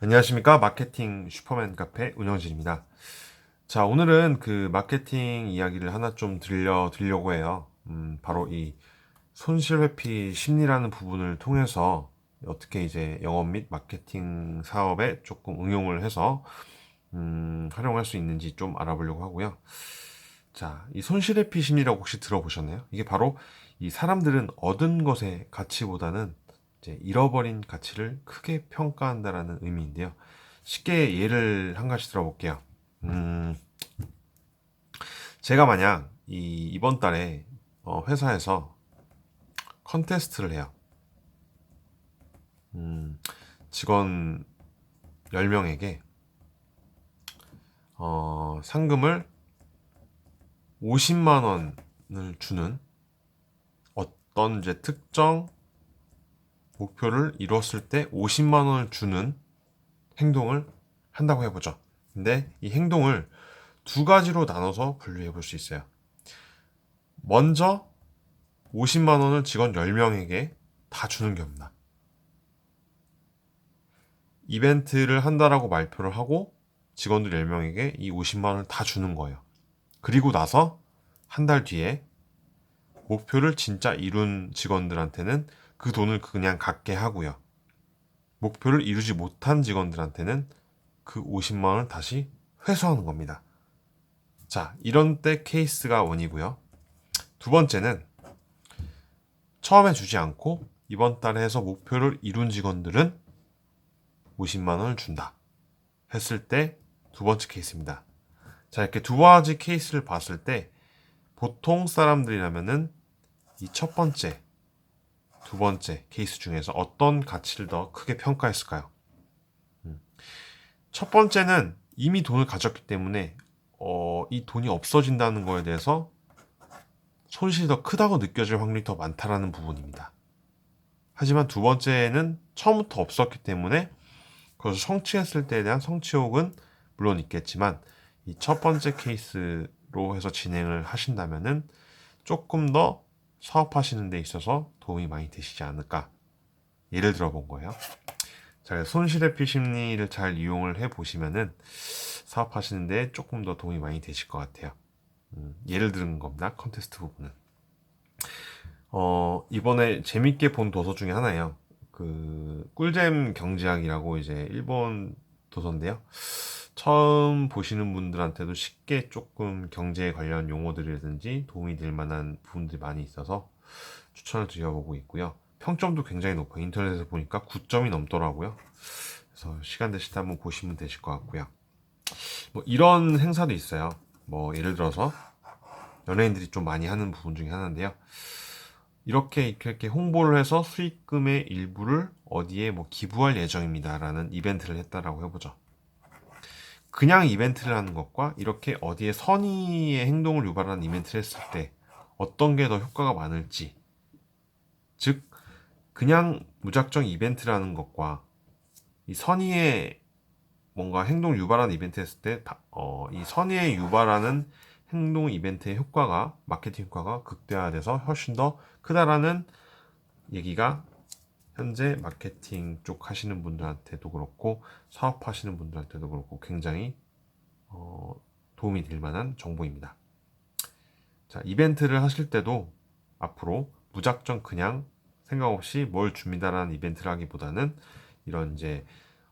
안녕하십니까 마케팅 슈퍼맨 카페 운영진입니다. 자 오늘은 그 마케팅 이야기를 하나 좀 들려 드리려고 해요. 음, 바로 이 손실 회피 심리라는 부분을 통해서 어떻게 이제 영업 및 마케팅 사업에 조금 응용을 해서 음, 활용할 수 있는지 좀 알아보려고 하고요. 자, 이 손실 회피 심리라고 혹시 들어보셨나요? 이게 바로 이 사람들은 얻은 것의 가치보다는 잃어버린 가치를 크게 평가한다라는 의미인데요. 쉽게 예를 한 가지 들어볼게요. 음, 제가 만약 이 이번 달에 어, 회사에서 컨테스트를 해요. 음, 직원 10명에게 어, 상금을 50만 원을 주는 어떤 이제 특정 목표를 이뤘을 때 50만 원을 주는 행동을 한다고 해보죠. 근데 이 행동을 두 가지로 나눠서 분류해 볼 수 있어요. 먼저 50만 원을 직원 10명에게 다 주는 겁니다. 이벤트를 한다라고 말표를 하고 직원들 10명에게 이 50만 원을 다 주는 거예요. 그리고 나서 한 달 뒤에 목표를 진짜 이룬 직원들한테는 그 돈을 그냥 갖게 하고요. 목표를 이루지 못한 직원들한테는 그 50만 원을 다시 회수하는 겁니다. 자, 이런 때 케이스가 원이고요. 두 번째는 처음에 주지 않고 이번 달에 해서 목표를 이룬 직원들은 50만 원을 준다. 했을 때 두 번째 케이스입니다. 자, 이렇게 두 가지 케이스를 봤을 때 보통 사람들이라면은 이 첫 번째, 두 번째 케이스 중에서 어떤 가치를 더 크게 평가했을까요? 음. 첫 번째는 이미 돈을 가졌기 때문에 어, 이 돈이 없어진다는 거에 대해서 손실이 더 크다고 느껴질 확률이 더 많다라는 부분입니다. 하지만 두 번째는 처음부터 없었기 때문에 그것을 성취했을 때에 대한 성취욕은 물론 있겠지만 이 첫 번째 케이스로 해서 진행을 하신다면은 조금 더 사업하시는 데 있어서 도움이 많이 되시지 않을까 예를 들어 본 거예요. 자, 손실회피 심리를 잘 이용을 해 보시면은 사업하시는데 조금 더 도움이 많이 되실 것 같아요. 음, 예를 들은 겁니다. 컨테스트 부분은. 어, 이번에 재밌게 본 도서 중에 하나예요. 그 꿀잼 경제학이라고 이제 일본 도서인데요. 처음 보시는 분들한테도 쉽게 조금 경제 관련 용어들이라든지 도움이 될 만한 부분들이 많이 있어서 추천을 드려보고 있고요. 평점도 굉장히 높아요. 인터넷에서 보니까 9점이 넘더라고요. 그래서 시간 되실 때 한번 보시면 되실 것 같고요. 뭐 이런 행사도 있어요. 뭐 예를 들어서 연예인들이 좀 많이 하는 부분 중에 하나인데요. 이렇게 이렇게 홍보를 해서 수익금의 일부를 어디에 뭐 기부할 예정입니다라는 이벤트를 했다라고 해보죠. 그냥 이벤트를 하는 것과 이렇게 어디에 선의의 행동을 유발하는 이벤트를 했을 때 어떤 게 더 효과가 많을지. 즉 그냥 무작정 이벤트라는 것과 이 선의의 뭔가 행동 유발하는 이벤트 했을 때, 어, 이 선의의 유발하는 행동 이벤트의 효과가, 마케팅 효과가 극대화돼서 훨씬 더 크다라는 얘기가 현재 마케팅 쪽 하시는 분들한테도 그렇고, 사업 하시는 분들한테도 그렇고, 굉장히, 어, 도움이 될 만한 정보입니다. 자, 이벤트를 하실 때도 앞으로 무작정 그냥 생각 없이 뭘 줍니다라는 이벤트를 하기보다는 이런 이제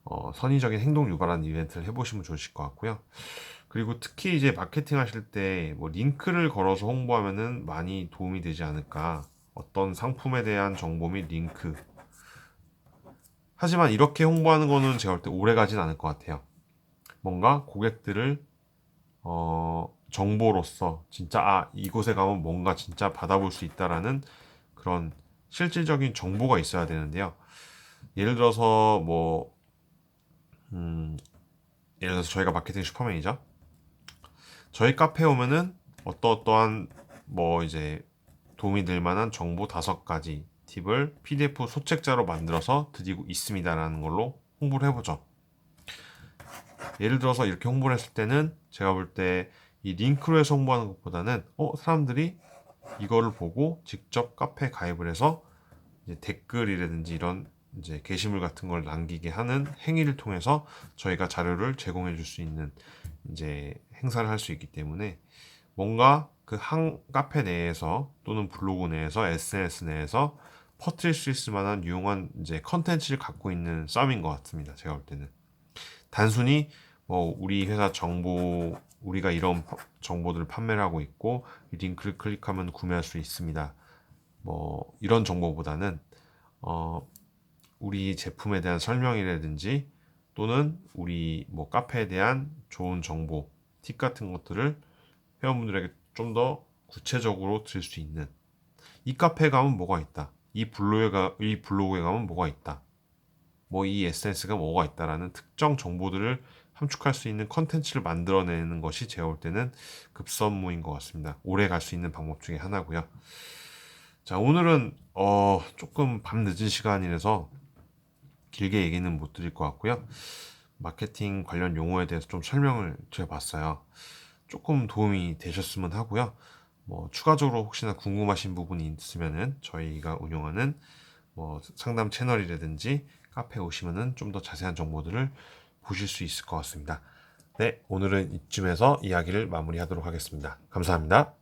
어, 선의적인 행동 유발하는 이벤트를 해보시면 좋으실 것 같고요. 그리고 특히 이제 마케팅 하실 때 뭐 링크를 걸어서 홍보하면은 많이 도움이 되지 않을까. 어떤 상품에 대한 정보 및 링크. 하지만 이렇게 홍보하는 거는 제가 볼 때 오래 가진 않을 것 같아요. 뭔가 고객들을 어, 정보로서 진짜 아 이곳에 가면 뭔가 진짜 받아볼 수 있다라는 그런 실질적인 정보가 있어야 되는데요. 예를 들어서 뭐 음, 예를 들어서 저희가 마케팅 슈퍼맨이죠. 저희 카페에 오면은 어떠어떠한 뭐 이제 도움이 될 만한 정보 다섯 가지 팁을 PDF 소책자로 만들어서 드리고 있습니다라는 걸로 홍보를 해보죠. 예를 들어서 이렇게 홍보를 했을 때는 제가 볼 때 이 링크로 해서 홍보하는 것보다는 어 사람들이 이거를 보고 직접 카페에 가입을 해서 댓글이라든지 이런 이제 게시물 같은 걸 남기게 하는 행위를 통해서 저희가 자료를 제공해 줄 수 있는 이제 행사를 할 수 있기 때문에 뭔가 그 한 카페 내에서 또는 블로그 내에서 SNS 내에서 퍼뜨릴 수 있을 만한 유용한 이제 컨텐츠를 갖고 있는 싸움인 것 같습니다. 제가 볼 때는 단순히 뭐 우리 회사 정보 우리가 이런 퍼- 정보들을 판매를 하고 있고 이 링크를 클릭하면 구매할 수 있습니다. 뭐 이런 정보보다는 어 우리 제품에 대한 설명이라든지 또는 우리 뭐 카페에 대한 좋은 정보, 팁 같은 것들을 회원분들에게 좀 더 구체적으로 드릴 수 있는 이 카페에 가면 뭐가 있다. 이 블로그에 가, 이 블로그에 가면 뭐가 있다. 뭐이 SNS가 뭐가 있다라는 특정 정보들을 함축할 수 있는 컨텐츠를 만들어내는 것이 제가 볼 때는 급선무인 것 같습니다. 오래 갈 수 있는 방법 중에 하나고요. 자, 오늘은 어, 조금 밤 늦은 시간이라서 길게 얘기는 못 드릴 것 같고요. 마케팅 관련 용어에 대해서 좀 설명을 드려봤어요. 조금 도움이 되셨으면 하고요. 뭐 추가적으로 혹시나 궁금하신 부분이 있으면은 저희가 운영하는 뭐 상담 채널이라든지 카페에 오시면은 좀 더 자세한 정보들을 보실 수 있을 것 같습니다. 네, 오늘은 이쯤에서 이야기를 마무리하도록 하겠습니다. 감사합니다.